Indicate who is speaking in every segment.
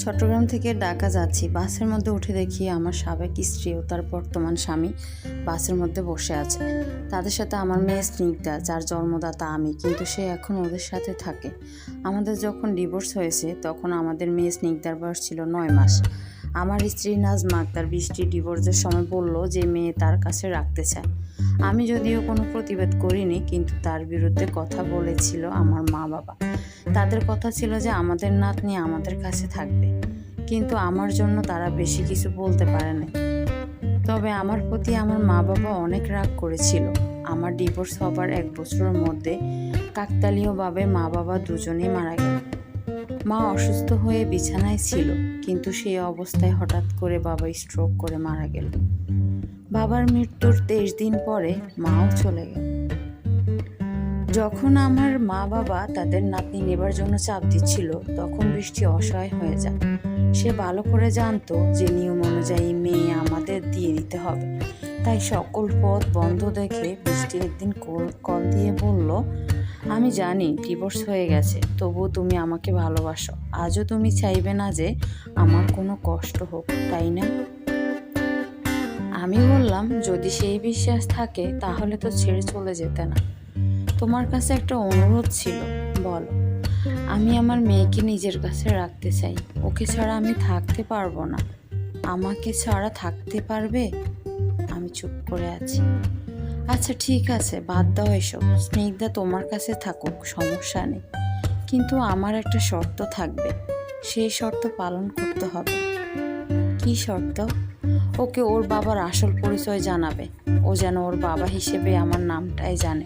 Speaker 1: চট্টগ্রাম থেকে ঢাকা যাচ্ছি। বাসের মধ্যে উঠে দেখি আমার সাবেক স্ত্রী ও তার বর্তমান স্বামী বাসের মধ্যে বসে আছে। তাদের সাথে আমার মেয়ে স্নিগ্ধা, যার জন্মদাতা আমি, কিন্তু সে এখন ওদের সাথে থাকে। আমাদের যখন ডিভোর্স হয়েছে, তখন আমাদের মেয়ে স্নিগ্ধার বয়স ছিল নয় মাস। আমার স্ত্রী নাজমা আক্তার বৃষ্টি ডিভোর্সের সময় বলল যে মেয়ে তার কাছে রাখতে চায়। আমি যদিও কোনো প্রতিবাদ করিনি, কিন্তু তার বিরুদ্ধে কথা বলেছিল আমার মা বাবা। তাদের কথা ছিল যে আমাদের নাতনি আমাদের কাছে থাকবে, কিন্তু আমার জন্য তারা বেশি কিছু বলতে পারে না তবে আমার প্রতি আমার মা বাবা অনেক রাগ করেছিল। আমার ডিভোর্স হবার এক বছরের মধ্যে কাকতালীয়ভাবে মা বাবা দুজনেই মারা গেল। মা অসুস্থ হয়ে বিছানায় ছিল, কিন্তু সেই অবস্থায় হঠাৎ করে বাবা স্ট্রোক করে মারা গেল। বাবার মৃত্যুর তেইশ দিন পরে মাও চলে গেল। যখন আমার মা বাবা তাদের নাতনি নেবার জন্য চাপ দিচ্ছিল, তখন বৃষ্টি অসহায় হয়ে যায়। সে ভালো করে জানতো যে নিয়ম অনুযায়ী মেয়ে আমাদের দিয়ে দিতে হবে। তাই সকল পথ বন্ধ দেখে বৃষ্টি একদিন কল- কল দিয়ে বলল আমি জানি ডিভোর্স হয়ে গেছে, তবুও তুমি আমাকে ভালোবাসো। আজও তুমি চাইবে না যে আমার কোনো কষ্ট হোক, তাই না? আমি বললাম, যদি সেই বিশ্বাস থাকে, তাহলে তো ছেড়ে চলে যেতে না। তোমার কাছে একটা অনুরোধ ছিল, বলো। আমি আমার মেয়েকে নিজের কাছে রাখতে চাই। ওকে ছাড়া আমি থাকতে পারব না। আমাকে ছাড়া থাকতে পারবে? আমি চুপ করে আছি। আচ্ছা ঠিক আছে, বাদ দাও এসব। স্নিগ্ধা তোমার কাছে থাকুক, সমস্যা নেই। কিন্তু আমার একটা শর্ত থাকবে। সেই শর্ত পালন করতে হবে। কি শর্ত? ওকে ওর বাবার আসল পরিচয় জানাবে। ও যেন ওর বাবা হিসেবে আমার নামটাই জানে।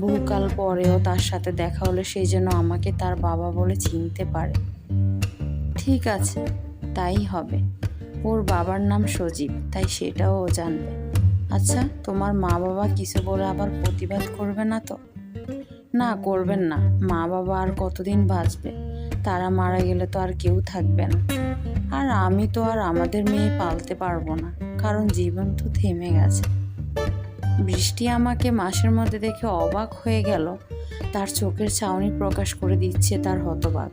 Speaker 1: বহুকাল পরেও তার সাথে দেখা হলে সেই যেন আমাকে তার বাবা বলে চিনতে পারে। ঠিক আছে, তাই হবে। ওর বাবার নাম সজীব, তাই সেটাও ও জানবে। আচ্ছা তোমার মা বাবা কিছু বলে আবার প্রতিবাদ করবে না তো? না, করবেন না। মা বাবা আর কতদিন বাঁচবে? তারা মারা গেলে তো আর কেউ থাকবে না। আর আমি তো আর আমাদের মেয়ে পালতে পারব না, কারণ জীবন তো থেমে গেছে। বৃষ্টি আমাকে মাসের মধ্যে দেখে অবাক হয়ে গেল। তার চোখের ছাউনি প্রকাশ করে দিচ্ছে তার হতবাক।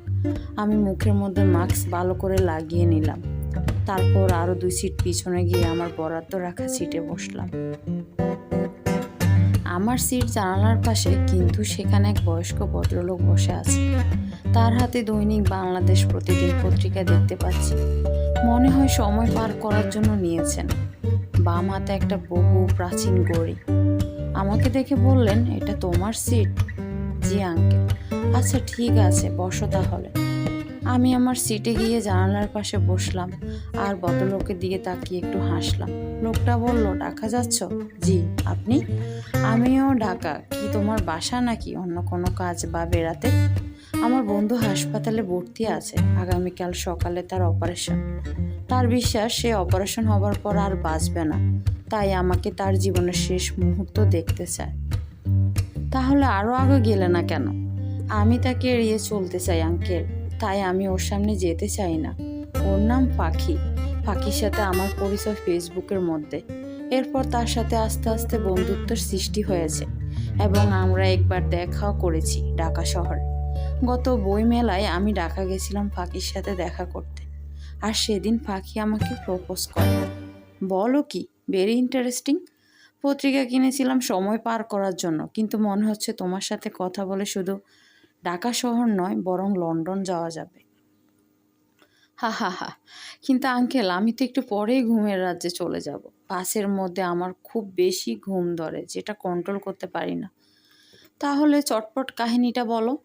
Speaker 1: আমি মুখের মধ্যে মাস্ক ভালো করে লাগিয়ে নিলাম। তারপর আরও দুই সিট পিছনে গিয়ে আমার বরাদ্দ রাখা সিটে বসলাম। আমার সিট জানালার পাশে কিন্তু সেখানে এক বয়স্ক ভদ্রলোক বসে আছে। তার হাতে দৈনিক বাংলাদেশ প্রতিদিন পত্রিকা দেখতে পাচ্ছি। মনে হয় সময় পার করার জন্য নিয়েছেন। বাম হাতে একটা বহু প্রাচীন গড়ি। আমাকে দেখে বললেন, এটা তোমার সিট? জি, আঙ্কেল। আচ্ছা ঠিক আছে, বসো তাহলে। আমি আমার সিটে গিয়ে জানালার পাশে বসলাম আর ভদ্রলোকের দিকে তাকিয়ে একটু হাসলাম। লোকটা বলল, ঢাকা যাচ্ছ? জি, আপনি? আমিও ঢাকা। কি তোমার বাসা নাকি অন্য কোনো কাজ বা বেড়াতে? আমার বন্ধু হাসপাতালে ভর্তি আছে, আগামীকাল সকালে তার অপারেশন। তার বিশ্বাস, সে অপারেশন হবার পর আর বাঁচবে না। তাই আমাকে তার জীবনের শেষ মুহূর্ত দেখতে চায়। তাহলে আরও আগে গেলে না কেন? আমি তাকে এড়িয়ে চলতে চাই, আঙ্কেল। তাই আমি ওর সামনে যেতে চাই না। ওর নাম পাখি। পাখির সাথে আমার পরিচয় ফেসবুকের মধ্যে। এরপর তার সাথে আস্তে আস্তে বন্ধুত্বের সৃষ্টি হয়েছে এবং আমরা একবার দেখাও করেছি ঢাকা শহরে। গত বই মেলায় আমি ঢাকা গেছিলাম পাখির সাথে দেখা করতে। আর সেদিন পাখি আমাকে প্রপোজ করে। বলো কি? Very interesting. পত্রিকা কিনেছিলাম সময় পার করার জন্য। কিন্তু মনে হচ্ছে তোমার সাথে কথা বলে শুধু ঢাকা শহর নয়, বরং লন্ডন যাওয়া যাবে। হা হা হা। কিন্তু আঙ্কেল, আমি তো একটু পরেই ঘুমের রাজ্যে চলে যাব। বাসের মধ্যে আমার খুব বেশি ঘুম ধরে, যেটা কন্ট্রোল করতে পারি না। তাহলে চটপট কাহিনীটা বলো।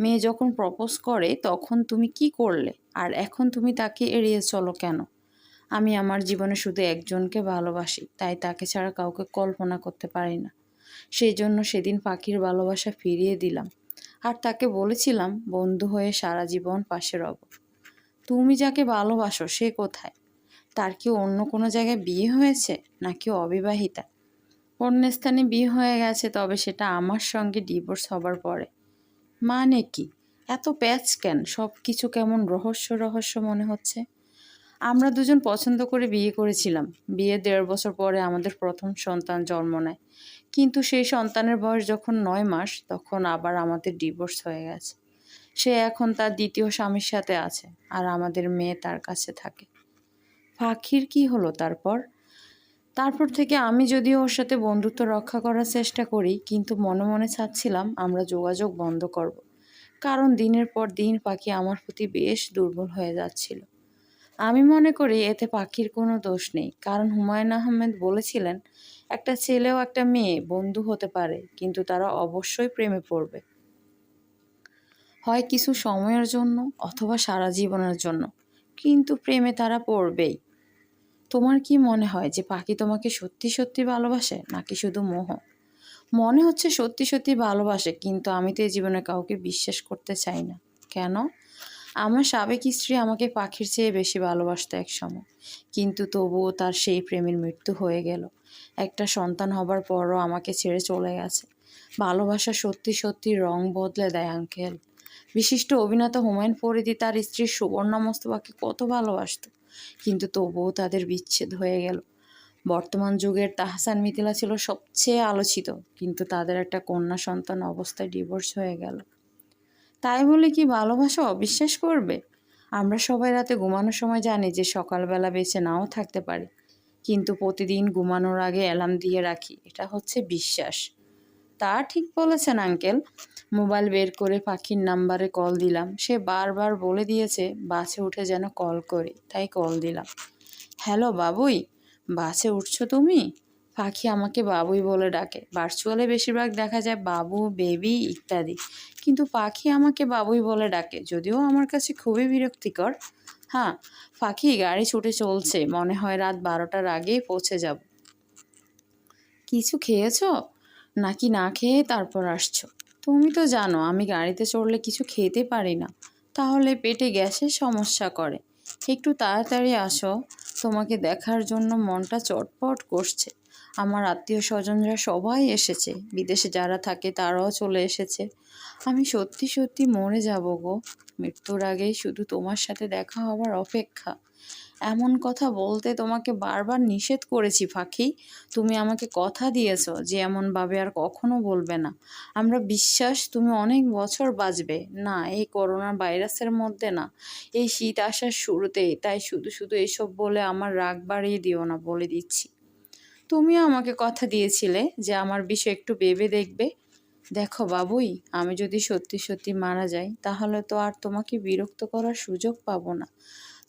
Speaker 1: মেয়ে যখন প্রপোজ করে, তখন তুমি কি করলে? আর এখন তুমি তাকে এড়িয়ে চলো কেন? আমি আমার জীবনে শুধু একজনকে ভালোবাসি, তাই তাকে ছাড়া কাউকে কল্পনা করতে পারি না। সেই জন্য সেদিন পাখির ভালোবাসা ফিরিয়ে দিলাম। আর তাকে বলেছিলাম, বন্ধু হয়ে সারা জীবন পাশে রব তুমি যাকে ভালোবাসো, সে কোথায়? তার কি অন্য কোনো জায়গায় বিয়ে হয়েছে? নাকি অবিবাহিতা? অন্য স্থানে বিয়ে হয়ে গেছে, তবে সেটা আমার সঙ্গে ডিভোর্স হবার পরে। মানে কি? এত প্যাচ কেন? সব কিছু কেমন রহস্য রহস্য মনে হচ্ছে? আমরা দুজন পছন্দ করে বিয়ে করেছিলাম। বিয়ে দেড় বছর পরে আমাদের প্রথম সন্তান জন্ম নেয়। কিন্তু সেই সন্তানের বয়স যখন নয় মাস, তখন আবার আমাদের ডিভোর্স হয়ে গেছে। সে এখন তার দ্বিতীয় স্বামীর সাথে আছে আর আমাদের মেয়ে তার কাছে থাকে। পাখির কি হলো তারপর? তারপর থেকে আমি যদিও ওর সাথে বন্ধুত্ব রক্ষা করার চেষ্টা করি, কিন্তু মনে মনে চাচ্ছিলাম আমরা যোগাযোগ বন্ধ করব। কারণ দিনের পর দিন পাখি আমার প্রতি বেশ দুর্বল হয়ে যাচ্ছিল। আমি মনে করি এতে পাখির কোনো দোষ নেই। কারণ হুমায়ুন আহমেদ বলেছিলেন, একটা ছেলেও একটা মেয়ে বন্ধু হতে পারে, কিন্তু তারা অবশ্যই প্রেমে পড়বে। হয় কিছু সময়ের জন্য অথবা সারা জীবনের জন্য, কিন্তু প্রেমে তারা পড়বেই। তোমার কি মনে হয় যে পাখি তোমাকে সত্যি সত্যি ভালোবাসে, নাকি শুধু মোহ? মনে হচ্ছে সত্যি সত্যি ভালোবাসে, কিন্তু আমি তো এই জীবনে কাউকে বিশ্বাস করতে চাই না। কেন? আমার সাবেক স্ত্রী আমাকে পাখির চেয়ে বেশি ভালোবাসতো এক সময় কিন্তু তবুও তার সেই প্রেমের মৃত্যু হয়ে গেল। একটা সন্তান হবার পরও আমাকে ছেড়ে চলে গেছে। ভালোবাসা সত্যি সত্যি রং বদলে দেয়, আঙ্কেল। বিশিষ্ট অভিনেতা হুমায়ুন পরিধি তার স্ত্রী সুবর্ণা মোস্তফাকে কত ভালোবাসত, কিন্তু তবুও তাদের বিচ্ছেদ হয়ে গেল। বর্তমান যুগের তাহসান মিথিলা ছিল সবচেয়ে আলোচিত, কিন্তু তাদের একটা কন্যা সন্তান অবস্থায় ডিভোর্স হয়ে গেল। তাই বলে কি ভালোবাসা অবিশ্বাস করবে? আমরা সবাই রাতে ঘুমানোর সময় জানি যে সকালবেলা বেঁচে নাও থাকতে পারি। কিন্তু প্রতিদিন ঘুমানোর আগে অ্যালার্ম দিয়ে রাখি, এটা হচ্ছে বিশ্বাস। তা ঠিক বলেছেন, আঙ্কেল। মোবাইল বের করে পাখির নাম্বারে কল দিলাম। সে বারবার বলে দিয়েছে, বাসে উঠে যেন কল করে, তাই কল দিলাম। হ্যালো, বাবুই। বাসে উঠছো তুমি? পাখি আমাকে বাবুই বলে ডাকে। ভার্চুয়ালে বেশিরভাগ দেখা যায় বাবু, বেবি ইত্যাদি। কিন্তু পাখি আমাকে বাবুই বলে ডাকে, যদিও আমার কাছে খুবই বিরক্তিকর। হ্যাঁ পাখি গাড়ি ছুটে চলছে, মনে হয় রাত বারোটার আগেই পৌঁছে যাব। কিছু খেয়েছো? নাকি না খেয়ে তারপর আসছো? তুমি তো জানো, আমি গাড়িতে চড়লে কিছু খেতে পারি না। তাহলে পেটে গ্যাসের সমস্যা করে। একটু তাড়াতাড়ি আসো, তোমাকে দেখার জন্য মনটা চটপট করছে। আমার আত্মীয় স্বজনরা সবাই এসেছে। বিদেশে যারা থাকে তারাও চলে এসেছে। আমি সত্যি সত্যি মরে যাব গো। মৃত্যুর আগেই শুধু তোমার সাথে দেখা হবার অপেক্ষা। এমন কথা বলতে তোমাকে বারবার নিষেধ করেছি পাখি তুমি আমাকে কথা দিয়েছ যে এমনভাবে আর কখনো বলবে না। আমরা বিশ্বাস তুমি অনেক বছর বাঁচবে। না, এই করোনা ভাইরাসের মধ্যে না। এই শীত আসার শুরুতেই। তাই শুধু শুধু এসব বলে আমার রাগ বাড়িয়ে দিও না বলে দিচ্ছি। তুমিও আমাকে কথা দিয়েছিলে যে আমার বিষয় একটু ভেবে দেখবে। দেখো বাবুই, আমি যদি সত্যি সত্যি মারা যাই, তাহলে তো আর তোমাকে বিরক্ত করার সুযোগ পাবো না।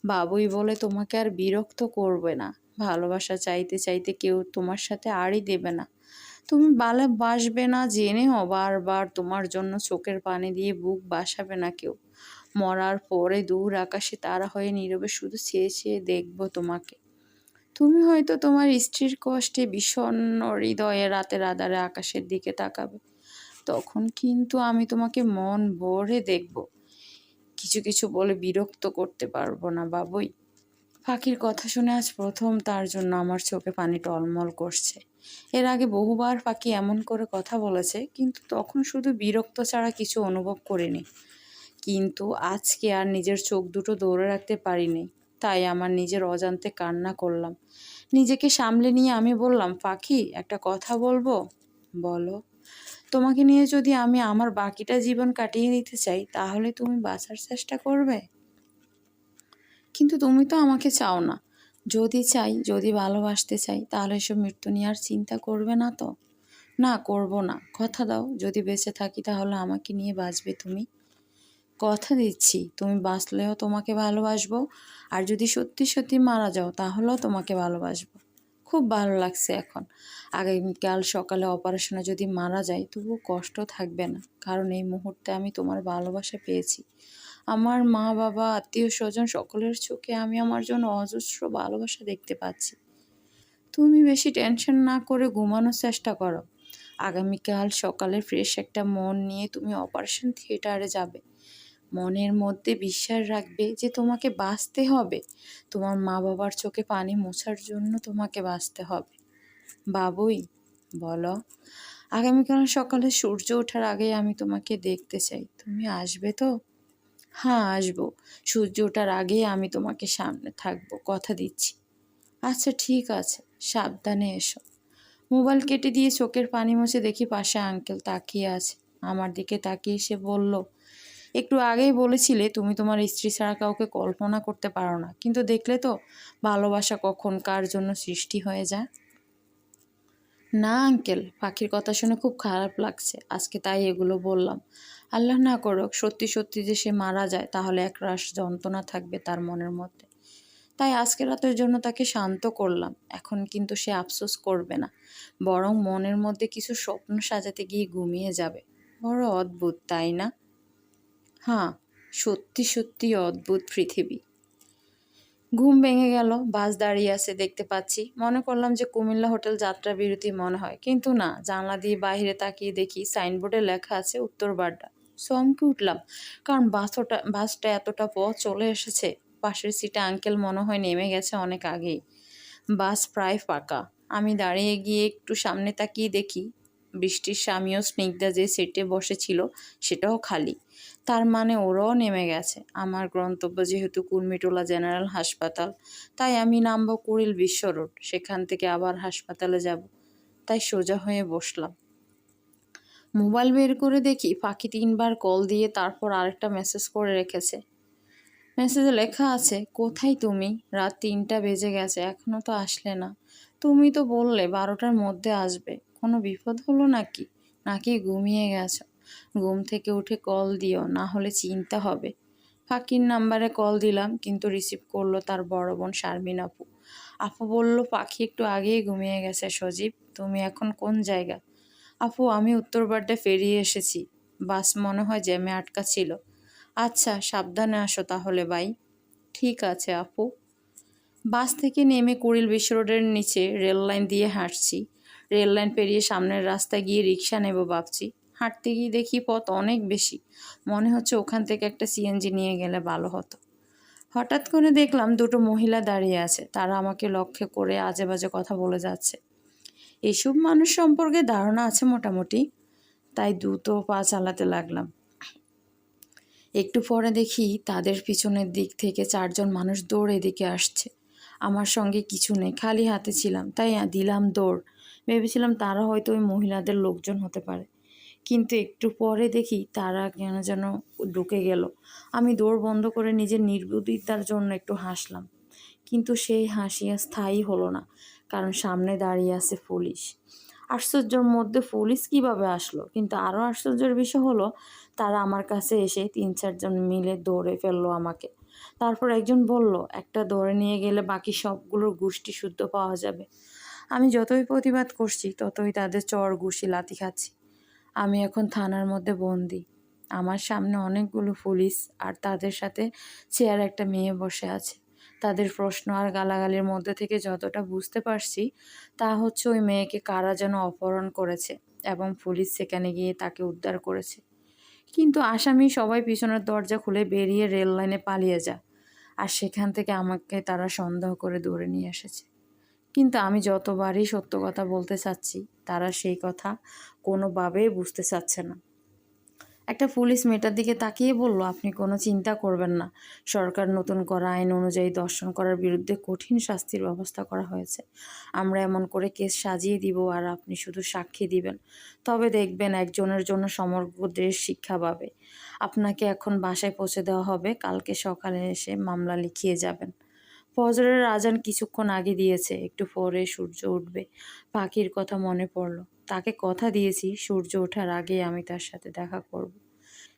Speaker 1: বাবুই বলে তোমাকে আর বিরক্ত করবে না। ভালোবাসা চাইতে চাইতে কেউ তোমার সাথে আড়ি দেবে না। তুমি বালে বাসবে না, জেনেও বারবার তোমার জন্য চোখের পানি দিয়ে বুক বাসাবে না কেউ। মরার পরে দূর আকাশে তারা হয়ে নীরবে শুধু চেয়ে চেয়ে দেখব তোমাকে। তুমি হয়তো তোমার স্ত্রীর কষ্টে বিষণ্ণ হৃদয়ে রাতের আধারে আকাশের দিকে তাকাবে। তখন কিন্তু আমি তোমাকে মন ভরে দেখব। কিছু কিছু বলে বিরক্ত করতে পারব না বাবুই। পাখির কথা শুনে আজ প্রথম তার জন্য আমার চোখে পানি টলমল করছে। এর আগে বহুবার পাখি এমন করে কথা বলেছে, কিন্তু তখন শুধু বিরক্ত ছাড়া কিছু অনুভব করিনি। কিন্তু আজকে আর নিজের চোখ দুটো দৌড়ে রাখতে পারিনি। তাই আমার নিজের অজান্তে কান্না করলাম। নিজেকে সামলে নিয়ে আমি বললাম, পাখি, একটা কথা বলব? বলো। তোমাকে নিয়ে যদি আমি আমার বাকিটা জীবন কাটিয়ে দিতে চাই, তাহলে তুমি বাঁচার চেষ্টা করবে? কিন্তু তুমি তো আমাকে চাও না। যদি চাই, যদি ভালোবাসতে চাই, তাহলে এসব মৃত্যু নিয়ে আর চিন্তা করবে না তো? না, করব না। কথা দাও, যদি বেঁচে থাকি, তাহলে আমাকে নিয়ে বাঁচবে তুমি। কথা দিচ্ছি, তুমি বাঁচলেও তোমাকে ভালোবাসবো, আর যদি সত্যি সত্যি মারা যাও তাহলেও তোমাকে ভালোবাসবো। খুব ভালো লাগছে এখন। আগামীকাল সকালে অপারেশনে যদি মারা যায় তবুও কষ্ট থাকবে না, কারণ এই মুহূর্তে আমি তোমার ভালোবাসা পেয়েছি। আমার মা, বাবা, আত্মীয় স্বজন সকলের চোখে আমি আমার জন্য অজস্র ভালোবাসা দেখতে পাচ্ছি। তুমি বেশি টেনশন না করে ঘুমানোর চেষ্টা করো। আগামীকাল সকালে ফ্রেশ একটা মন নিয়ে তুমি অপারেশন থিয়েটারে যাবে। মনের মধ্যে বিশ্বাস রাখবে যে তোমাকে বাঁচতে হবে। তোমার মা বাবার চোখে পানি মোছার জন্য তোমাকে বাঁচতে হবে। বাবুই, বলো, আগামীকাল সকালে সূর্য ওঠার আগে আমি তোমাকে দেখতে চাই। তুমি আসবে তো? হ্যাঁ আসব। সূর্য ওঠার আগেই আমি তোমাকে সামনে থাকব, কথা দিচ্ছি। আচ্ছা ঠিক আছে, সাবধানে এসো। মোবাইল কেটে দিয়ে চোখের পানি মুছে দেখি পাশে আঙ্কেল তাকিয়ে আছে। আমার দিকে তাকিয়ে সে বলল একটু আগেই বলেছিলে, তুমি তোমার স্ত্রী ছাড়া কাউকে কল্পনা করতে পারো না। কিন্তু দেখলে তো, ভালোবাসা কখন কার জন্য সৃষ্টি হয়ে যায়? না, আঙ্কেল, পাখির কথা শুনে খুব খারাপ লাগছে। আজকে তাই এগুলো বললাম। আল্লাহ না করুক, সত্যি সত্যি যে সে মারা যায়, তাহলে এক রাশ যন্ত্রণা থাকবে তার মনের মধ্যে। তাই আজকে রাতের জন্য তাকে শান্ত করলাম। এখন কিন্তু সে আফসোস করবে না। বরং মনের মধ্যে কিছু স্বপ্ন সাজাতে গিয়ে ঘুমিয়ে যাবে। বড় অদ্ভুত, তাই না? হ্যাঁ সত্যি সত্যি অদ্ভুত পৃথিবী। ঘুম ভেঙে গেল, বাস দাঁড়িয়ে আছে দেখতে পাচ্ছি। মনে করলাম যে কুমিল্লা হোটেল যাত্রা বিরতি মনে হয়, কিন্তু না, জানলা দিয়ে বাইরে তাকিয়ে দেখি সাইনবোর্ডে লেখা আছে উত্তর বাড্ডা। চমকে উঠলাম, কারণ বাসটা বাসটা এতটা পথ চলে এসেছে। পাশের সিটে আঙ্কেল মনে হয় নেমে গেছে অনেক আগেই। বাস প্রায় ফাঁকা। আমি দাঁড়িয়ে গিয়ে একটু সামনে তাকিয়ে দেখি, বৃষ্টির স্বামীও স্নিগ্ধা যে সিটে বসেছিল, সেটাও খালি। তার মানে ওরাও নেমে গেছে। আমার গন্তব্য যেহেতু কুর্মিটোলা জেনারেল হাসপাতাল, তাই আমি নামবো কুড়িল বিশ্ব রোড, সেখান থেকে আবার হাসপাতালে যাব। তাই সোজা হয়ে বসলাম। মোবাইল বের করে দেখি পাখি তিনবার কল দিয়ে তারপর আরেকটা মেসেজ করে রেখেছে। মেসেজে লেখা আছে, কোথায় তুমি? রাত তিনটা বেজে গেছে এখনও তো আসলে না। তুমি তো বললে বারোটার মধ্যে আসবে। কোনো বিপদ হলো নাকি? নাকি ঘুমিয়ে গেছো? ঘুম থেকে উঠে কল দিও, না হলে চিন্তা হবে। ফাঁকির নাম্বারে কল দিলাম, কিন্তু রিসিভ করল তার বড় বোন শারমিন আপু। আপু বলল, পাখি একটু আগেই ঘুমিয়ে গেছে সজীব, তুমি এখন কোন জায়গা? আপু, আমি উত্তর বাড্ডা ফেরিয়ে এসেছি। বাস মনে হয় জ্যামে আটকা ছিল। আচ্ছা সাবধানে আসো তাহলে বাই ঠিক আছে আপু। বাস থেকে নেমে কুড়িল বিশ্ব রোডের নিচে রেল লাইন দিয়ে হাঁটছি। রেল লাইন পেরিয়ে সামনের রাস্তায় গিয়ে রিক্সা নেব ভাবছি। হাঁটতে গিয়ে দেখি পথ অনেক বেশি। মনে হচ্ছে ওখান থেকে একটা সিএনজি নিয়ে গেলে ভালো হতো। হঠাৎ করে দেখলাম দুটো মহিলা দাঁড়িয়ে আছে। তারা আমাকে লক্ষ্য করে আজে বাজে কথা বলে যাচ্ছে। এইসব মানুষ সম্পর্কে ধারণা আছে মোটামুটি। তাই দ্রুত পা চালাতে লাগলাম। একটু পরে দেখি তাদের পিছনের দিক থেকে চারজন মানুষ দৌড় এদিকে আসছে। আমার সঙ্গে কিছু নেই, খালি হাতে ছিলাম। তাই দিলাম দৌড়। ভেবেছিলাম তারা হয়তো ওই মহিলাদের লোকজন হতে পারে। কিন্তু একটু পরে দেখি তারা কেন যেন ঢুকে গেল। আমি দৌড় বন্ধ করে নিজের নির্বুদ্ধিতার জন্য একটু হাসলাম। কিন্তু সেই হাসি স্থায়ী হলো না, কারণ সামনে দাঁড়িয়ে আছে পুলিশ। আশ্চর্যর মধ্যে পুলিশ কীভাবে আসলো? কিন্তু আরও আশ্চর্যের বিষয় হলো, তারা আমার কাছে এসে তিন, চারজন মিলে দৌড়ে ফেলল আমাকে। তারপর একজন বলল, একটা দৌড়ে নিয়ে গেলে বাকি সবগুলোর গোষ্ঠী শুদ্ধ পাওয়া যাবে। আমি যতই প্রতিবাদ করছি, ততই তাদের চর, ঘুষি, লাথি খাচ্ছি। আমি এখন থানার মধ্যে বন্দি। আমার সামনে অনেকগুলো পুলিশ আর তাদের সাথে চেয়ার একটা মেয়ে বসে আছে। তাদের প্রশ্ন আর গালাগালির মধ্যে থেকে যতটা বুঝতে পারছি, তা হচ্ছে ওই মেয়েকে কারা যেন অপহরণ করেছে এবং পুলিশ সেখানে গিয়ে তাকে উদ্ধার করেছে। কিন্তু আসামি সবাই পিছনের দরজা খুলে বেরিয়ে রেল লাইনে পালিয়ে যায়। আর সেখান থেকে আমাকে তারা সন্দেহ করে দৌড়ে নিয়ে এসেছে। কিন্তু আমি যতবারই সত্য কথা বলতে চাচ্ছি, তারা সেই কথা কোনোভাবেই বুঝতে চাচ্ছে না। একটা পুলিশ মেয়েটার দিকে তাকিয়ে বলল, আপনি কোনো চিন্তা করবেন না। সরকার নতুন করা, আইন অনুযায়ী দর্শন করার বিরুদ্ধে কঠিন শাস্তির ব্যবস্থা করা হয়েছে। আমরা এমন করে কেস সাজিয়ে দিব আর আপনি শুধু সাক্ষী দিবেন। তবে দেখবেন একজনের জন্য সমগ্র দেশ শিক্ষা পাবে। আপনাকে এখন বাসায় পৌঁছে দেওয়া হবে। কালকে সকালে এসে মামলা লিখিয়ে যাবেন। ফজরের আজান কিছুক্ষণ আগে দিয়েছে, একটু পরে সূর্য উঠবে। পাখির কথা মনে পড়ল। তাকে কথা দিয়েছি, সূর্য ওঠার আগে আমি তার সাথে দেখা করব।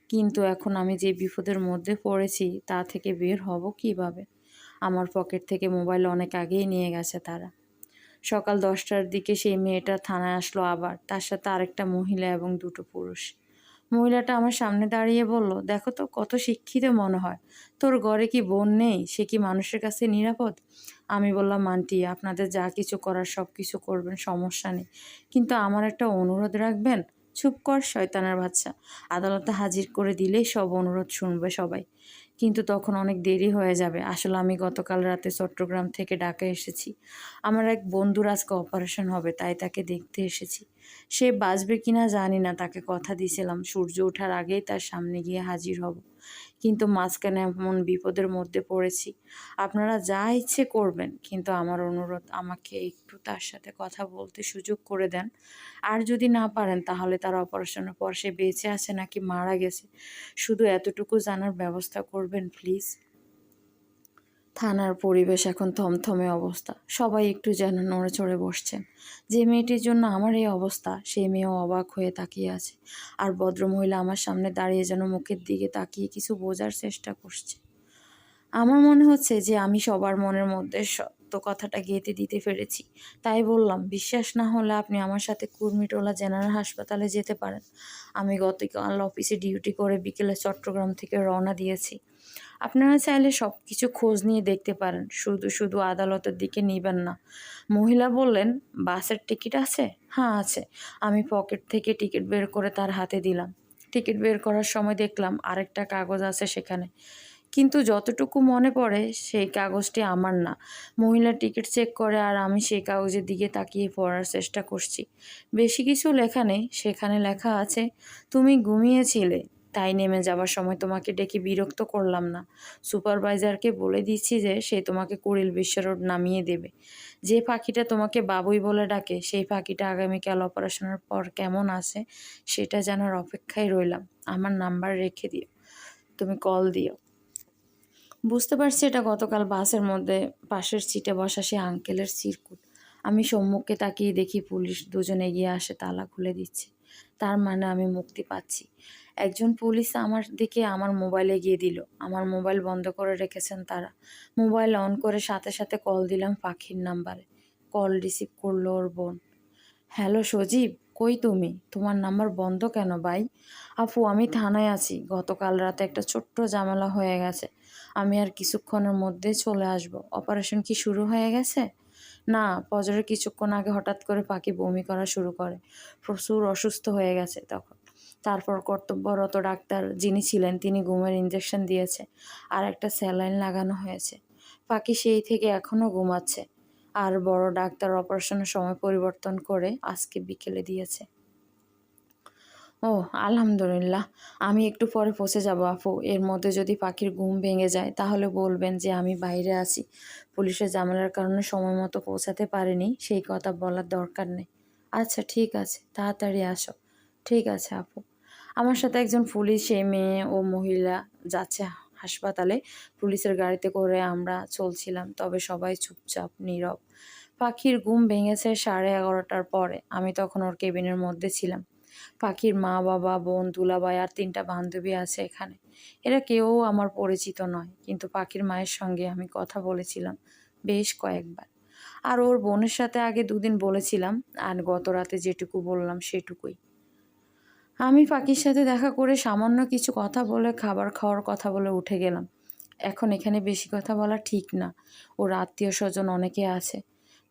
Speaker 1: কিন্তু এখন আমি যে বিপদের মধ্যে পড়েছি, তা থেকে বের হব কীভাবে? আমার পকেট থেকে মোবাইল অনেক আগেই নিয়ে গেছে তারা। সকাল দশটার দিকে সেই মেয়েটা থানায় আসলো আবার। তার সাথে আরেকটা মহিলা এবং দুটো পুরুষ। মহিলাটা আমার সামনে দাঁড়িয়ে বলল, দেখো তো কত শিক্ষিত মনে হয়। তোর ঘরে কি বোন নেই? সে কি মানুষের কাছে নিরাপদ? আমি বললাম, আন্টি, আপনাদের যা কিছু করার সব কিছু করবেন, সমস্যা নেই। কিন্তু আমার একটা অনুরোধ রাখবেন। চুপ কর, শয়তানের বাচ্চা। আদালতে হাজির করে দিলেই সব অনুরোধ শুনবে সবাই। কিন্তু তখন অনেক দেরি হয়ে যাবে। আসলে আমি গতকাল রাতে চট্টগ্রাম থেকে ঢাকা এসেছি। আমার এক বন্ধুর আজকে অপারেশন হবে, তাই তাকে দেখতে এসেছি। সে বাঁচবে কিনা জানি না, তাকে কথা দিয়েছিলাম। সূর্য ওঠার আগেই তার সামনে গিয়ে হাজির হব। কিন্তু মাঝখানে এমন বিপদের মধ্যে পড়েছি। আপনারা যা ইচ্ছে করবেন, কিন্তু আমার অনুরোধ, আমাকে একটু তার সাথে কথা বলতে সুযোগ করে দেন। আর যদি না পারেন, তাহলে তার অপারেশনের পর সে বেঁচে আছে নাকি মারা গেছে, শুধু এতটুকু জানার ব্যবস্থা করবেন, প্লিজ। থানার পরিবেশ এখন থমথমে অবস্থা। সবাই একটু যেন নড়ে চড়ে বসছেন যে মেয়েটির জন্য আমার এই অবস্থা, সে মেয়েও অবাক হয়ে তাকিয়ে আছে। আর ভদ্রমহিলা আমার সামনে দাঁড়িয়ে যেন মুখের দিকে তাকিয়ে কিছু বোঝার চেষ্টা করছে। আমার মনে হচ্ছে যে আমি সবার মনের মধ্যে সত্য কথাটা গেঁথে দিতে পেরেছি। তাই বললাম, বিশ্বাস না হলে আপনি আমার সাথে কুর্মিটোলা জেনারেল হাসপাতালে যেতে পারেন। আমি গতকাল অফিসে ডিউটি করে বিকেলে চট্টগ্রাম থেকে রওনা দিয়েছি। আপনারা চাইলে সব কিছু খোঁজ নিয়ে দেখতে পারেন। শুধু শুধু আদালতের দিকে নিবেন না। মহিলা বললেন, বাসের টিকিট আছে? হ্যাঁ আছে। আমি পকেট থেকে টিকিট বের করে তার হাতে দিলাম। টিকিট বের করার সময় দেখলাম আরেকটা কাগজ আছে সেখানে। কিন্তু যতটুকু মনে পড়ে, সেই কাগজটি আমার না। মহিলা টিকিট চেক করে আর আমি সেই কাগজের দিকে তাকিয়ে পড়ার চেষ্টা করছি। বেশি কিছু লেখা নেই, সেখানে লেখা আছে, তুমি ঘুমিয়েছিলে, তাই নেমে যাওয়ার সময় তোমাকে ডেকে বিরক্ত করলাম না। সুপারভাইজারকে বলে দিচ্ছি যে, সে তোমাকে কুড়িল বিশ্ব রোড নামিয়ে দেবে। যে পাখিটা তোমাকে বাবুই বলে ডাকে, সেই পাখিটা আগামীকাল অপারেশনের পর কেমন আছে, সেটা জানার অপেক্ষায় রইলাম। আমার নাম্বার রেখে দিও। তুমি কল দিও। বুঝতে পারছি এটা গতকাল বাসের মধ্যে পাশের সিটে বসা সে আঙ্কেলের চিরকুট আমি সম্মুখে তাকিয়ে দেখি পুলিশ দুজন এগিয়ে আসে, তালা খুলে দিচ্ছে। তার মানে আমি মুক্তি পাচ্ছি। একজন পুলিশ আমার দিকে আমার মোবাইলে এগিয়ে দিল। আমার মোবাইল বন্ধ করে রেখেছেন তারা। মোবাইল অন করে সাথে সাথে কল দিলাম পাখির নাম্বারে কল রিসিভ করল ওর বোন। হ্যালো সজীব? কই তুমি? তোমার নাম্বার বন্ধ কেন ভাই? আপু, আমি থানায় আছি। গতকাল রাতে একটা ছোট্ট ঝামেলা হয়ে গেছে। আমি আর কিছুক্ষণের মধ্যে চলে আসব। অপারেশন কি শুরু হয়ে গেছে? না, পজরের কিছুক্ষণ আগে হঠাৎ করে পাখি বমি করা শুরু করে। প্রচুর অসুস্থ হয়ে গেছে তখন। তারপর কর্তব্যরত ডাক্তার যিনি ছিলেন, তিনি ঘুমের ইঞ্জেকশন দিয়েছে। আর একটা স্যালাইন লাগানো হয়েছে। পাখি সেই থেকে এখনও ঘুমাচ্ছে। আর বড় ডাক্তার অপারেশনের সময় পরিবর্তন করে আজকে বিকেলে দিয়েছে। ও, আলহামদুলিল্লাহ। আমি একটু পরে পৌঁছে যাব, আপু। এর মধ্যে যদি পাখির ঘুম ভেঙে যায়, তাহলে বলবেন যে আমি বাইরে আছি। পুলিশের ঝামেলার কারণে সময় মতো পৌঁছাতে পারিনি, সেই কথা বলার দরকার নেই। আচ্ছা ঠিক আছে, তাড়াতাড়ি আসো। ঠিক আছে, আপু। আমার সাথে একজন পুলিশ মেয়ে ও মহিলা যাচ্ছে। হাসপাতালে পুলিশের গাড়িতে করে আমরা চলছিলাম, তবে সবাই চুপচাপ, নীরব। পাখির ঘুম ভেঙেছে সাড়ে এগারোটার পরে। আমি তখন ওর কেবিনের মধ্যে ছিলাম। পাখির মা, বাবা, বোন, দুলাভাই আর তিনটা বান্ধবী আছে এখানে। এরা কেউ আমার পরিচিত নয়, কিন্তু পাখির মায়ের সঙ্গে আমি কথা বলেছিলাম বেশ কয়েকবার। আর ওর বোনের সাথে আগে দুদিন বলেছিলাম, আর গত রাতে যেটুকু বললাম সেটুকুই। আমি পাখির সাথে দেখা করে সামান্য কিছু কথা বলে খাবার খাওয়ার কথা বলে উঠে গেলাম। এখন এখানে বেশি কথা বলা ঠিক না। ওর আত্মীয় স্বজন অনেকে আছে।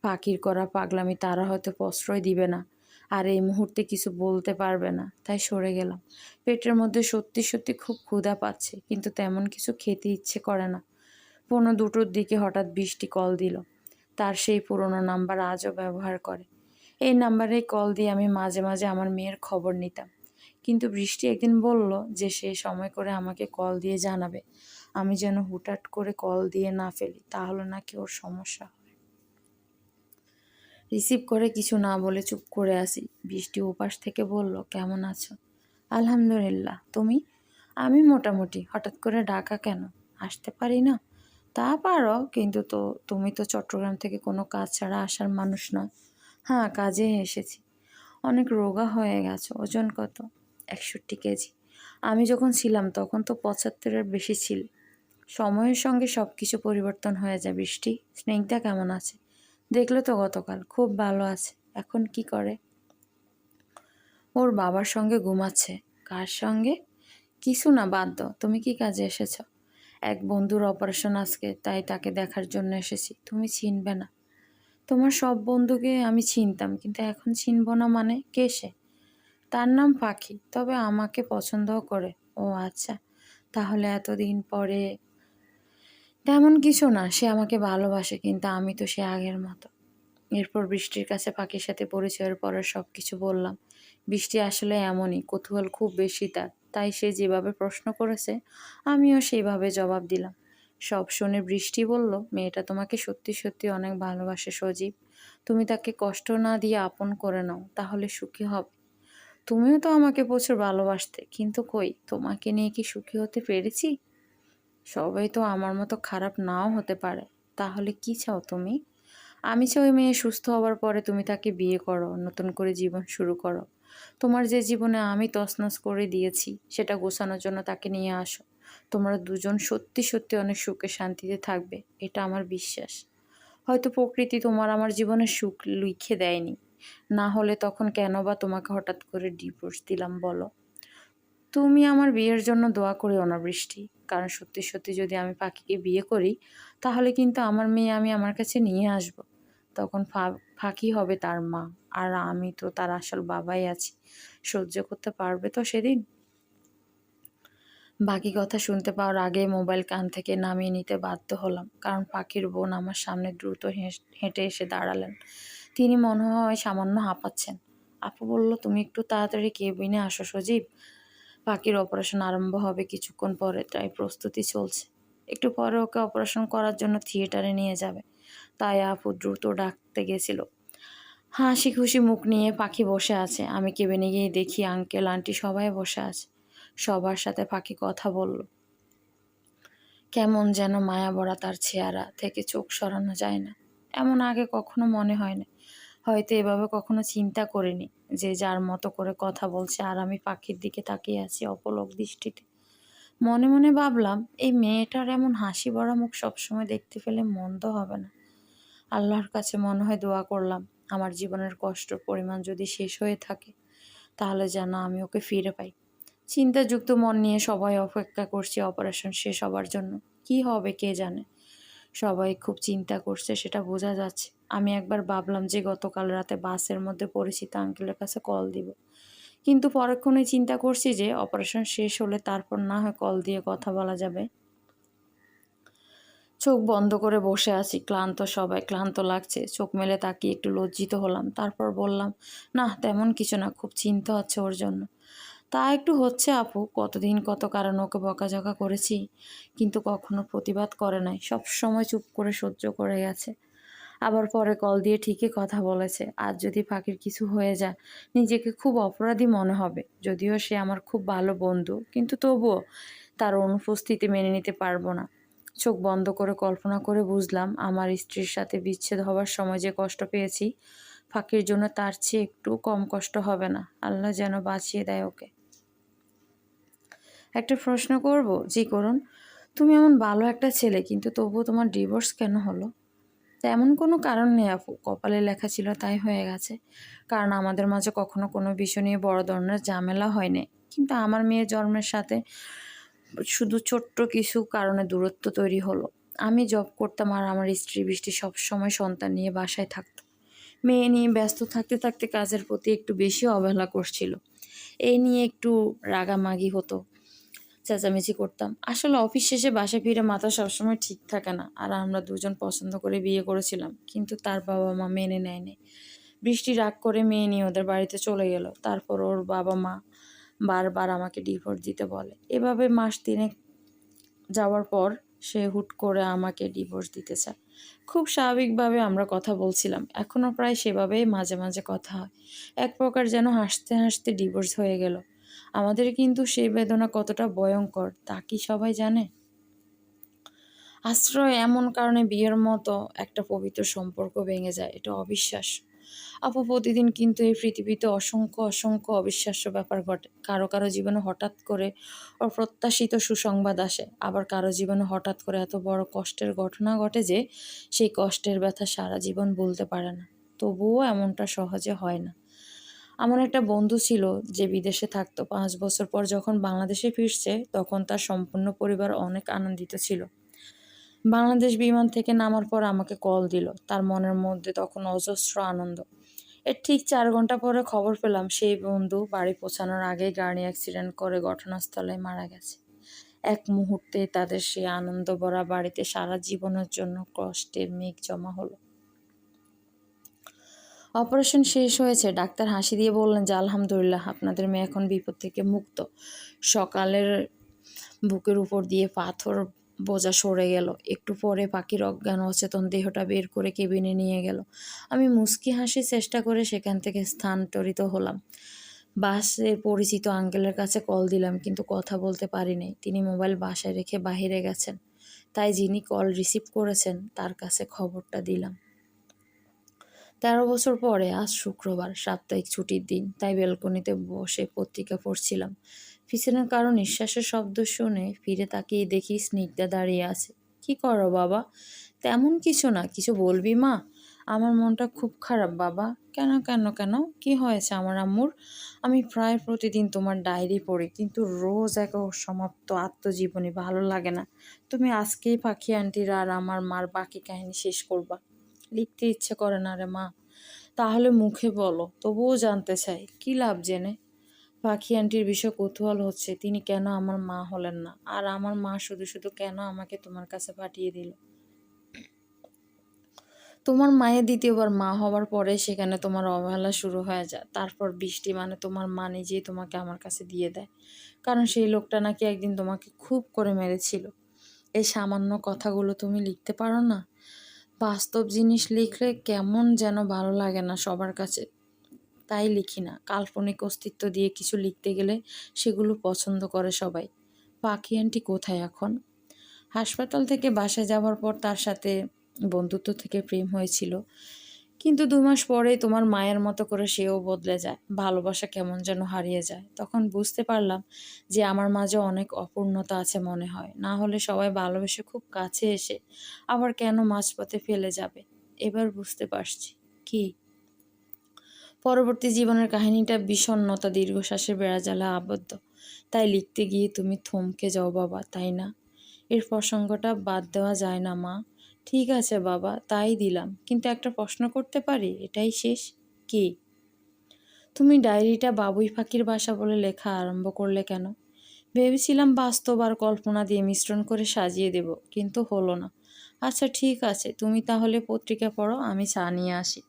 Speaker 1: পাখির করা পাগলামি তারা হয়তো প্রশ্রয় দিবে না। আর এই মুহূর্তে কিছু বলতে পারবে না। তাই সরে গেলাম। পেটের মধ্যে সত্যি সত্যি খুব ক্ষুধা পাচ্ছে, কিন্তু তেমন কিছু খেতে ইচ্ছে করে না। পনেরো দুটোর দিকে হঠাৎ বৃষ্টি কল দিল। তার সেই পুরনো নাম্বার আজও ব্যবহার করে। এই নাম্বারে কল দিয়ে আমি মাঝে মাঝে আমার মেয়ের খবর নিতাম। কিন্তু বৃষ্টি একদিন বলল যে সে সময় করে আমাকে কল দিয়ে জানাবে। আমি যেন হুটহাট করে কল দিয়ে না ফেলি, তাহলে নাকি ওর সমস্যা হয়। রিসিভ করে কিছু না বলে চুপ করে আসি বৃষ্টি ওপাশ থেকে বলল, কেমন আছো? আলহামদুলিল্লাহ। তুমি? আমি মোটামুটি। হঠাৎ করে ডাকা কেন? আসতে পারি না? তা পারো, কিন্তু তো তুমি তো চট্টগ্রাম থেকে কোনো কাজ ছাড়া আসার মানুষ নয়। হ্যাঁ কাজে এসেছি। অনেক রোগা হয়ে গেছে। ওজন কত? একষট্টি কেজি। আমি যখন ছিলাম তখন তো পঁচাত্তরের বেশি ছিল। সময়ের সঙ্গে সব কিছু পরিবর্তন হয়ে যায়। বৃষ্টি স্নেকটা কেমন আছে? দেখলে তো গতকাল খুব ভালো আছে। এখন কি করে? ওর বাবার সঙ্গে ঘুমাচ্ছে। কার সঙ্গে? কিছু না, বাদ দাও। তুমি কি কাজে এসেছ? এক বন্ধুর অপারেশন আজকে, তাই তাকে দেখার জন্য এসেছি। তুমি চিনবে না। তোমার সব বন্ধুকে আমি চিনতাম, কিন্তু এখন চিনব না মানে কে সে? তার নাম পাখি, তবে আমাকে পছন্দও করে। ও আচ্ছা তাহলে এতদিন পরে তেমন কিছু না, সে আমাকে ভালোবাসে, কিন্তু আমি তো সে আগের মতো। এরপর বৃষ্টির কাছে পাখির সাথে পরিচয়ের পরে সব কিছু বললাম। বৃষ্টি আসলে এমনই, কৌতূহল খুব বেশি তার। তাই সে যেভাবে প্রশ্ন করেছে, আমিও সেইভাবে জবাব দিলাম। সব শুনে বৃষ্টি বলল, মেয়েটা তোমাকে সত্যি সত্যি অনেক ভালোবাসে সজীব। তুমি তাকে কষ্ট না দিয়ে আপন করে নাও, তাহলে সুখী হবে। তুমিও তো আমাকে প্রচুর ভালোবাসতে, কিন্তু কই, তোমাকে নিয়ে কি সুখী হতে পেরেছি? সবাই তো আমার মতো খারাপ নাও হতে পারে, তাহলে কি চাও তুমি? আমি চাই ওই মেয়ে সুস্থ হওয়ার পরে তুমি তাকে বিয়ে করো, নতুন করে জীবন শুরু করো। তোমার যে জীবনে আমি তছনছ করে দিয়েছি, সেটা গোছানোর জন্য তাকে নিয়ে আসো। তোমরা দুজন সত্যি সত্যি অনেক সুখে শান্তিতে থাকবে, এটা আমার বিশ্বাস। হয়তো প্রকৃতি তোমার আমার জীবনে সুখ লিখে দেয়নি। না হলে তখন কেন বা তোমাকে হঠাৎ করে ডিভোর্স দিলাম বলো? তুমি আমার বিয়ের জন্য দোয়া করি অনাবৃষ্টি কারণ সত্যি সত্যি যদি আমি পাখিকে বিয়ে করি, তাহলে কিন্তু আমার মেয়ে আমি আমার কাছে নিয়ে আসব। তখন ফাঁকি হবে তার মা। আর আমি তো তার আসল বাবাই আছি। সহ্য করতে পারবে তো সেদিন? বাকি কথা শুনতে পাওয়ার আগে মোবাইল কান থেকে নামিয়ে নিতে বাধ্য হলাম। কারণ পাখির বোন আমার সামনে দ্রুত হেঁটে এসে দাঁড়ালেন। তিনি মনে হয় সামান্য হাঁপাচ্ছেন। আপু বলল, তুমি একটু তাড়াতাড়ি কেবিনে আসো সজীব। পাখির অপারেশন আরম্ভ হবে কিছুক্ষণ পরে, তাই প্রস্তুতি চলছে। একটু পরে ওকে অপারেশন করার জন্য থিয়েটারে নিয়ে যাবে। তাই আপু দ্রুত ডাকতে গেছিল। হাসি খুশি মুখ নিয়ে পাখি বসে আছে। আমি কেবিনে গিয়ে দেখি আঙ্কেল, আন্টি সবাই বসে আছে। সবার সাথে পাখি কথা বলল। কেমন যেন মায়া ভরা তার চেহারা থেকে চোখ সরানো যায় না। এমন আগে কখনো মনে হয় না। হয়তো এভাবে কখনো চিন্তা করিনি যে যার মতো করে কথা বলছে আর আমি পাখির দিকে তাকিয়ে আছি অপলক দৃষ্টিতে। মনে মনে ভাবলাম, এই মেয়েটার এমন হাসি ভরা মুখ সবসময় দেখতে পেলে মন্দ হবে না। আল্লাহর কাছে মনে হয় দোয়া করলাম, আমার জীবনের কষ্টর পরিমাণ যদি শেষ হয়ে থাকে, তাহলে যেন আমি ওকে ফিরে পাই। চিন্তাযুক্ত মন নিয়ে সবাই অপেক্ষা করছি অপারেশন শেষ হবার জন্য। কি হবে কে জানে? সবাই খুব চিন্তা করছে, সেটা বোঝা যাচ্ছে। আমি একবার ভাবলাম যে গতকাল রাতে বাসের মধ্যে পরিচিত আঙ্কেলের কাছে কল দিব। কিন্তু পরক্ষণে চিন্তা করছি যে অপারেশন শেষ হলে তারপর না হয় কল দিয়ে কথা বলা যাবে। চোখ বন্ধ করে বসে আছি, ক্লান্ত সবাই, ক্লান্ত লাগছে। চোখ মেলে তাকিয়ে একটু লজ্জিত হলাম। তারপর বললাম, না, তেমন কিছু না, খুব চিন্তা হচ্ছে ওর জন্য। তা একটু হচ্ছে আপু, কতদিন কত কারণ ওকে বকাঝকা করেছি? কিন্তু কখনো প্রতিবাদ করে নাই। সব সময় চুপ করে সহ্য করে গেছে। আবার পরে কল দিয়ে ঠিকই কথা বলেছে। আর যদি পাখির কিছু হয়ে যায়, নিজেকে খুব অপরাধী মনে হবে। যদিও সে আমার খুব ভালো বন্ধু, কিন্তু তবুও তার অনুপস্থিতি মেনে নিতে পারব না। চোখ বন্ধ করে কল্পনা করে বুঝলাম, আমার স্ত্রীর সাথে বিচ্ছেদ হওয়ার সময় যে কষ্ট পেয়েছি, ফাঁকির জন্য তার চেয়ে একটু কম কষ্ট হবে না। আল্লাহ যেন বাঁচিয়ে দেয় ওকে। একটা প্রশ্ন করব, জি করুন। তুমি এমন ভালো একটা ছেলে, কিন্তু তবুও তোমার ডিভোর্স কেন হলো? তেমন কোনো কারণ নেই আপু। কপালে লেখা ছিল তাই হয়ে গেছে। কারণ আমাদের মাঝে কখনো কোনো বিষয় নিয়ে বড় ধরনের ঝামেলা হয়নি। কিন্তু আমার মেয়ে জন্মের সাথে শুধু ছোট্ট কিছু কারণে দূরত্ব তৈরি হলো। আমি জব করতাম আর আমার স্ত্রী বৃষ্টি সবসময় সন্তান নিয়ে বাসায় থাকতো। মেয়ে নিয়ে ব্যস্ত থাকতে থাকতে কাজের প্রতি একটু বেশি অবহেলা করছিল। এই নিয়ে একটু রাগামাগি হতো। চেঁচামেচি করতাম। আসলে অফিস শেষে বাসায় ফিরে মাথা সবসময় ঠিক থাকে না, আর আমরা দুজন পছন্দ করে বিয়ে করেছিলাম, কিন্তু তার বাবা মা মেনে নেয়নি। বৃষ্টি রাগ করে মেয়ে নিয়ে ওদের বাড়িতে চলে গেল, তারপর ওর বাবা মা বারবার আমাকে ডিভোর্স দিতে বলে। এভাবে মাস তিনেক যাওয়ার পর সে হুট করে আমাকে ডিভোর্স দিতে চায়। খুব স্বাভাবিকভাবে আমরা কথা বলছিলাম এখনও প্রায় সেভাবেই মাঝে মাঝে কথা হয়। এক প্রকার যেন হাসতে হাসতে ডিভোর্স হয়ে গেল। আমাদের কিন্তু সেই বেদনা কতটা ভয়ঙ্কর, তা কি সবাই জানে? আশ্রয় এমন কারণে বিয়ের মতো একটা পবিত্র সম্পর্ক ভেঙে যায়, এটা অবিশ্বাস্য। আপু, প্রতিদিন কিন্তু এই পৃথিবীতে অসংখ্য অসংখ্য অবিশ্বাস্য ব্যাপার ঘটে। কারও কারও জীবনে হঠাৎ করে অপ্রত্যাশিত সুসংবাদ আসে, আবার কারও জীবনে হঠাৎ করে এত বড় কষ্টের ঘটনা ঘটে যে সেই কষ্টের ব্যথা সারা জীবন বলতে পারে না। তবুও এমনটা সহজে হয় না। আমার একটা বন্ধু ছিল যে বিদেশে থাকতো। পাঁচ বছর পর যখন বাংলাদেশে ফিরছে, তখন তার সম্পূর্ণ পরিবার অনেক আনন্দিত ছিল। বাংলাদেশ বিমান থেকে নামার পর আমাকে কল দিল। তার মনের মধ্যে তখন অজস্র আনন্দ। এর ঠিক চার ঘণ্টা পরে খবর পেলাম, সেই বন্ধু বাড়ি পৌঁছানোর আগেই গাড়ি অ্যাক্সিডেন্ট করে ঘটনাস্থলে মারা গেছে। এক মুহূর্তে তাদের সেই আনন্দ ভরা বাড়িতে সারা জীবনের জন্য কষ্টের মেঘ জমা হলো। অপারেশন শেষ হয়েছে। ডাক্তার হাসি দিয়ে বললেন, যে আলহামদুলিল্লাহ, আপনাদের মেয়ে এখন বিপদ থেকে মুক্ত। সকালের বুকের উপর দিয়ে পাথর বোঝা সরে গেল। একটু পরে পাখির অজ্ঞান অচেতন দেহটা বের করে কেবিনে নিয়ে গেল। আমি মুস্কি হাসি চেষ্টা করে সেখান থেকে স্থানান্তরিত হলাম। বাসের পরিচিত আঙ্কেলের কাছে কল দিলাম, কিন্তু কথা বলতে পারিনি। তিনি মোবাইল বাসায় রেখে বাইরে গেছেন। তাই যিনি কল রিসিভ করেছেন, তার কাছে খবরটা দিলাম। তেরো বছর পরে আজ শুক্রবার, সাপ্তাহিক ছুটির দিন, তাই বেলকনিতে বসে পত্রিকা পড়ছিলাম। পিছনের কারও নিঃশ্বাসের শব্দ শুনে ফিরে তাকিয়ে দেখি স্নিগ্ধা দাঁড়িয়ে আছে। কি করো বাবা? তেমন কিছু না, কিছু বলবি মা? আমার মনটা খুব খারাপ বাবা। কেন কেন কেন? কি হয়েছে আমার আম্মুর? আমি প্রায় প্রতিদিন তোমার ডায়েরি পড়ি, কিন্তু রোজ এক সমাপ্ত আত্মজীবনী ভালো লাগে না। তুমি আজকেই পাখি আন্টির আর আমার মার বাকি কাহিনী শেষ করবা। লিখতে ইচ্ছে করে না রে মা। তাহলে মুখে বলো, তবুও জানতে চাই, কি লাভ জেনে? পাখি আন্টির বিষয়ে কৌতূহল হচ্ছে, তিনি কেন আমার মা হলেন না? আর আমার মা শুধু শুধু কেন আমাকে তোমার কাছে পাঠিয়ে দিল? তোমার মায়ের দ্বিতীয়বার মা হওয়ার পরে সেখানে তোমার অবহেলা শুরু হয়ে যায়। তারপর বৃষ্টি মানে তোমার মা নিজেই তোমাকে আমার কাছে দিয়ে দেয়। কারণ সেই লোকটা নাকি একদিন তোমাকে খুব করে মেরেছিল। এই সামান্য কথাগুলো তুমি লিখতে পারো না? বাস্তব জিনিস লিখলে কেমন যেন ভালো লাগে না সবার কাছে। তাই লিখি না। কাল্পনিক অস্তিত্ব দিয়ে কিছু লিখতে গেলে সেগুলো পছন্দ করে সবাই। পাখি আন্টি কোথায় এখন? হাসপাতাল থেকে বাসায় যাওয়ার পর তার সাথে বন্ধুত্ব থেকে প্রেম হয়েছিল। কিন্তু দু মাস পরে তোমার মায়ের মতো করে সেও বদলে যায়, ভালোবাসা কেমন যেন হারিয়ে যায়। তখন বুঝতে পারলাম যে আমার মাঝে অনেক অপূর্ণতা আছে মনে হয়, না হলে সবাই ভালোবেসে খুব কাছে এসে আবার কেন মাঝপথে ফেলে যাবে? এবার বুঝতে পারছি। কি? পরবর্তী জীবনের কাহিনীটা বিষণ্নতা দীর্ঘশ্বাসের বেড়াজালে আবদ্ধ। তাই লিখতে গিয়ে তুমি থমকে যাও বাবা, তাই না? এর প্রসঙ্গটা বাদ দেওয়া যায় না মা। ঠিক আছে বাবা, তাই দিলাম। কিন্তু একটা প্রশ্ন করতে পারি? এটাই শেষ? কি? তুমি ডায়েরিটা বাবুই পাখির বাসা বলে লেখা আরম্ভ করলে কেন? ভেবেছিলাম বাস্তব আর কল্পনা দিয়ে মিশ্রণ করে সাজিয়ে দেব, কিন্তু হলো না। আচ্ছা ঠিক আছে, তুমি তাহলে পত্রিকা পড়ো, আমি চা নিয়ে আসি।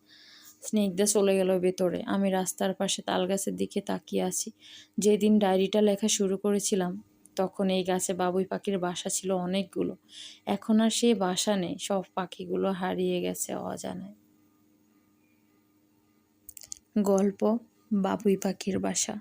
Speaker 1: স্নিগ্ধা চলে গেল ভেতরে। আমি রাস্তার পাশে তাল গাছের দিকে তাকিয়ে আছি। যেদিন ডায়েরিটা লেখা শুরু করেছিলাম তখন এই গাছে বাবুই পাখির বাসা ছিল অনেকগুলো। এখন আর সে বাসা নেই, সব পাখিগুলো হারিয়ে গেছে অজানায়। গল্প, বাবুই পাখির বাসা।